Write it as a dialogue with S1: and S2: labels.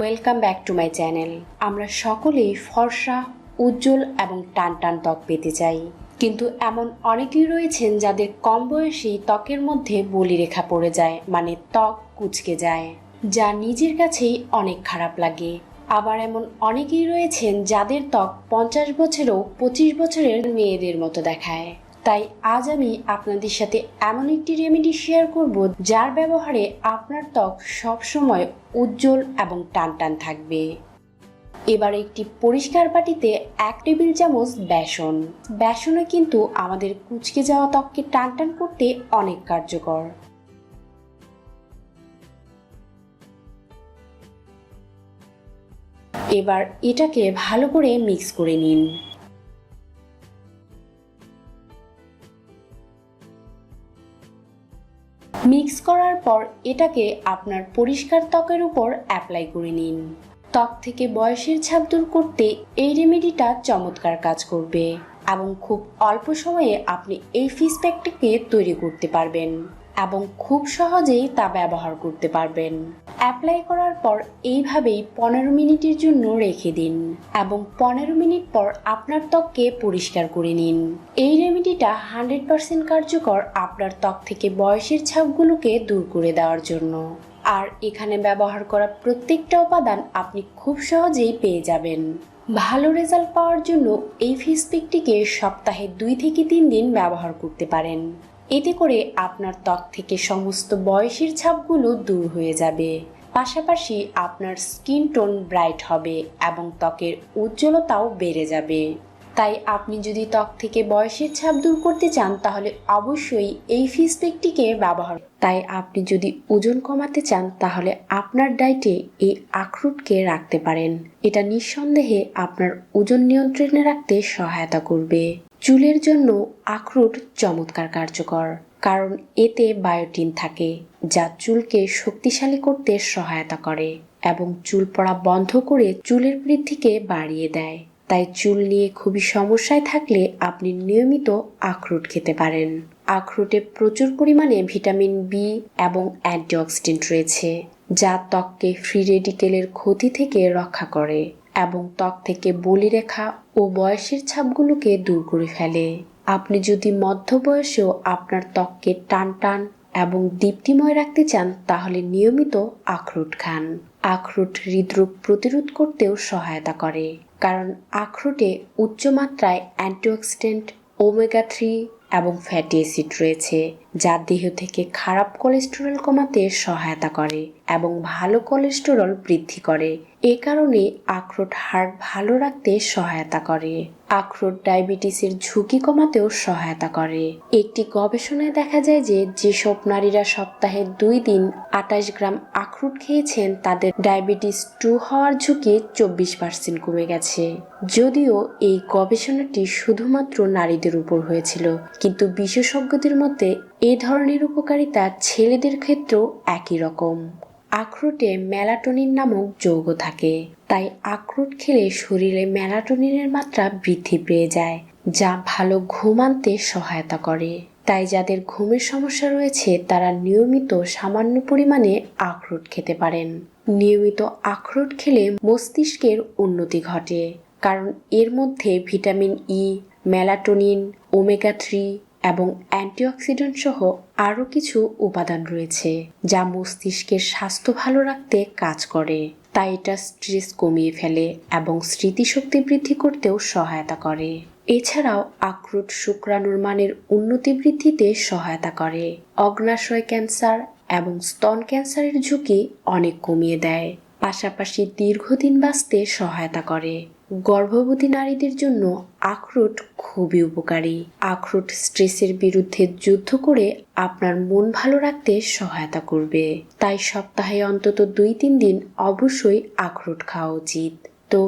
S1: Welcome back to my channel আমরা সকলেই ফর্সা, উজ্জ্বল এবং টান টান ত্বক পেতে চাই। কিন্তু এমন অনেকেই রয়েছেন যাদের কম বয়সেই ত্বকের মধ্যে বলিরেখা পড়ে যায় মানে ত্বক কুচকে যায়, যা নিজের কাছেই অনেক খারাপ লাগে। আবার এমন অনেকেই রয়েছেন যাদের ত্বক পঞ্চাশ বছরেও পঁচিশ বছরের মেয়েদের মতো দেখায়। তাই আজ আমি আপনাদের সাথে এমন একটি রেমেডি শেয়ার করব যার ব্যবহারে আপনার ত্বক সবসময় উজ্জ্বল এবং টান টান থাকবে। এবার একটি পরিষ্কার বাটিতে এক টেবিল চামচ বেসন। বেসনে কিন্তু আমাদের কুচকে যাওয়া ত্বককে টান টান করতে অনেক কার্যকর। এবার এটাকে ভালো করে মিক্স করে নিন। মিক্স করার পর এটাকে আপনার পরিষ্কার ত্বকের উপর অ্যাপ্লাই করে নিন। ত্বক থেকে বয়সের ছাপ দূর করতে এই রেমেডিটা চমৎকার কাজ করবে। এবং খুব অল্প সময়ে আপনি এই ফিস প্যাকটিকে তৈরি করতে পারবেন এবং খুব সহজেই তা ব্যবহার করতে পারবেন। অ্যাপ্লাই করার পর এইভাবেই পনেরো মিনিটের জন্য রেখে দিন এবং পনেরো মিনিট পর আপনার ত্বককে পরিষ্কার করে নিন। এই রেমেডিটা হান্ড্রেড পার্সেন্ট কার্যকর আপনার ত্বক থেকে বয়সের ছাপগুলোকে দূর করে দেওয়ার জন্য। আর এখানে ব্যবহার করা প্রত্যেকটা উপাদান আপনি খুব সহজেই পেয়ে যাবেন। ভালো রেজাল্ট পাওয়ার জন্য এই ফিসপিকটিকে সপ্তাহে দুই থেকে তিন দিন ব্যবহার করতে পারেন। এতে করে আপনার ত্বক থেকে সমস্ত বয়সের ছাপগুলো দূর হয়ে যাবে। পাশাপাশি আপনার স্কিন টোন ব্রাইট হবে এবং ত্বকের উজ্জ্বলতাও বেড়ে যাবে। তাই আপনি যদি ত্বক থেকে বয়সের ছাপ দূর করতে চান, তাহলে অবশ্যই এই ফিস প্যাকটিকে ব্যবহার তাই আপনি যদি ওজন কমাতে চান, তাহলে আপনার ডায়েটে এই আখরুটকে রাখতে পারেন। এটা নিঃসন্দেহে আপনার ওজন নিয়ন্ত্রণে রাখতে সহায়তা করবে। চুলের জন্য আখরোট চমৎকার কার্যকর, কারণ এতে বায়োটিন থাকে, যা চুলকে শক্তিশালী করতে সহায়তা করে এবং চুল পড়া বন্ধ করে চুলের বৃদ্ধিকে বাড়িয়ে দেয়। তাই চুল নিয়ে খুবই সমস্যায় থাকলে আপনি নিয়মিত আখরোট খেতে পারেন। আখরোটে প্রচুর পরিমাণে ভিটামিন বি এবং অ্যান্টিঅক্সিডেন্ট রয়েছে, যা ত্বককে ফ্রি রেডিকেলের ক্ষতি থেকে রক্ষা করে এবং ত্বক থেকে বলিরেখা ও বয়সের ছাপগুলোকে দূর করে ফেলে। আপনি যদি মধ্য বয়সেও আপনার ত্বককে টান টান এবং দীপ্তিময় রাখতে চান, তাহলে নিয়মিত আখরোট খান। আখরোট হৃদরোগ প্রতিরোধ করতেও সহায়তা করে। কারণ আখরোটে উচ্চমাত্রায় অ্যান্টিঅক্সিডেন্ট ওমেগা থ্রি এবং ফ্যাটি অ্যাসিড রয়েছে। যা দেহ থেকে খারাপ কোলেস্টেরল কমাতে সহায়তা করে এবং ভালো কোলেস্টেরল বৃদ্ধি করে। এ কারণে আখরোট হার্ট ভালো রাখতে সহায়তা করে। আখরোট ডায়াবেটিসের ঝুঁকি কমাতেও সহায়তা করে। একটি গবেষণায় দেখা যায় যে, যেসব নারীরা সপ্তাহে দুই দিন আটাশ গ্রাম আখরোট খেয়েছেন, তাদের ডায়াবেটিস টু হওয়ার ঝুঁকি চব্বিশ পার্সেন্ট কমে গেছে। যদিও এই গবেষণাটি শুধুমাত্র নারীদের উপর হয়েছিল, কিন্তু বিশেষজ্ঞদের মতে এ ধরনের উপকারিতা ছেলেদের ক্ষেত্রেও একই রকম। আখরোটে ম্যালাটোনিন নামক যৌগ থাকে। তাই আখরোট খেলে শরীরে ম্যালাটোনিনের মাত্রা বৃদ্ধি পেয়ে যায়, যা ভালো ঘুম আনতে সহায়তা করে। তাই যাদের ঘুমের সমস্যা রয়েছে, তারা নিয়মিত সামান্য পরিমাণে আখরোট খেতে পারেন। নিয়মিত আখরোট খেলে মস্তিষ্কের উন্নতি ঘটে, কারণ এর মধ্যে vitamin E melatonin omega three এবং অ্যান্টিঅক্সিডেন্ট সহ আরও কিছু উপাদান রয়েছে, যা মস্তিষ্কের স্বাস্থ্য ভালো রাখতে কাজ করে। তাই এটা স্ট্রেস কমিয়ে ফেলে এবং স্মৃতিশক্তি বৃদ্ধি করতেও সহায়তা করে। এছাড়াও আখরোট শুক্রাণুর মানের উন্নতি বৃদ্ধিতে সহায়তা করে। অগ্নাশয় ক্যান্সার এবং স্তন ক্যান্সারের ঝুঁকি অনেক কমিয়ে দেয়। পাশাপাশি দীর্ঘদিন বাঁচতে সহায়তা করে। গর্ভবতী নারীদের জন্য আখরোট খুবই উপকারী। আখরোট স্ট্রেসের বিরুদ্ধে যুদ্ধ করে আপনার মন ভালো রাখতে সহায়তা করবে। তাই সপ্তাহে অন্তত দুই তিন দিন অবশ্যই আখরোট খাওয়া উচিত।